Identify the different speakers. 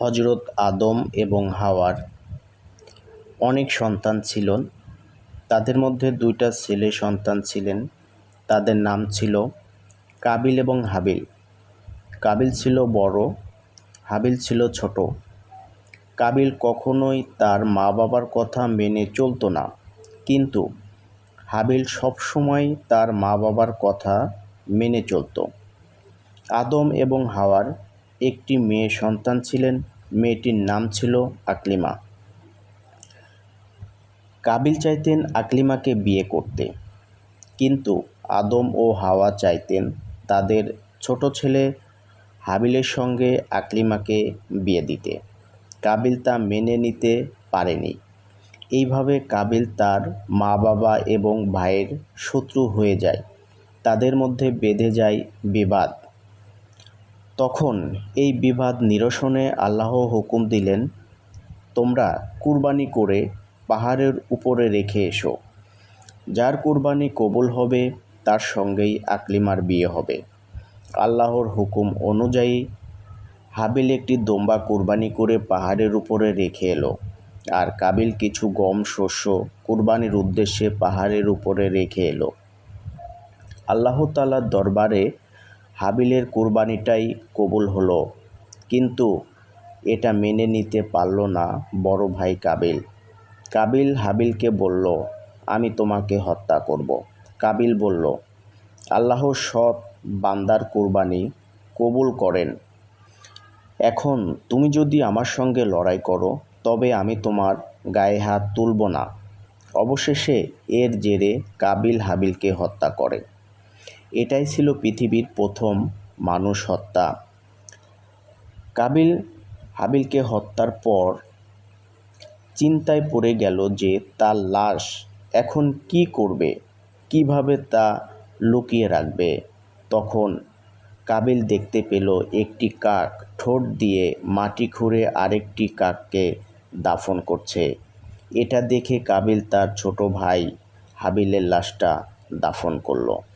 Speaker 1: হজরত আদম এবং হাওয়ার অনেক সন্তান ছিল তাদের মধ্যে দুইটা ছেলে সন্তান ছিলেন। তাদের নাম ছিল কাবিল এবং হাবিল। কাবিল ছিল বড়, হাবিল ছিল ছোট। কাবিল কখনোই তার মা বাবার কথা মেনে চলতো না। কিন্তু হাবিল সবসময় তার মা বাবার কথা মেনে চলতো। আদম এবং হাওয়ার একটি মেয়ে সন্তান ছিলেন। মেয়েটির নাম ছিল আকলিমা। কাবিল চাইতেন আকলিমাকে বিয়ে করতে। কিন্তু আদম ও হাওয়া চাইতেন তাদের ছোট ছেলে হাবিলের সঙ্গে আকলিমাকে বিয়ে দিতে। কাবিল তা মেনে নিতে পারেনি। এইভাবে কাবিল তার মা বাবা এবং ভাইয়ের শত্রু হয়ে যায়। তাদের মধ্যে বেঁধে যায় বিবাদ। তখন এই বিবাদ নিরসনে আল্লাহ হুকুম দিলেন, তোমরা কুরবানি করে পাহাড়ের উপরে রেখে এসো। যার কুরবানি কবুল হবে, তার সঙ্গেই আকলিমার বিয়ে হবে। আল্লাহর হুকুম অনুযায়ী হাবিল একটি দোম্বা কুরবানি করে পাহাড়ের উপরে রেখে এলো। আর কাবিল কিছু গম, শস্য কুরবানির উদ্দেশ্যে পাহাড়ের উপরে রেখে এলো। আল্লাহতালার দরবারে হাবিলের কুরবানিটাই কবুল হলো। কিন্তু এটা মেনে নিতে পারল না বড় ভাই কাবিল। কাবিল হাবিলকে বলল, আমি তোমাকে হত্যা করব। কাবিল বলল আল্লাহ সৎ বান্দার কুরবানি কবুল করেন। এখন তুমি যদি আমার সঙ্গে লড়াই করো, তবে আমি তোমার গায়ে হাত তুলব না। অবশেষে এর জেরে কাবিল হাবিলকে হত্যা করে। এটাই ছিল পৃথিবীর প্রথম মানুষ হত্যা। কাবিল হাবিলকে হত্যার পর চিন্তায় পড়ে গেল যে তার লাশ এখন কি করবে, কীভাবে তা লুকিয়ে রাখবে। তখন কাবিল দেখতে পেল একটি কাক ঠোঁট দিয়ে মাটি খুঁড়ে আরেকটি কাককে দাফন করছে। এটা দেখে কাবিল তার ছোট ভাই হাবিলের লাশটা দাফন করল।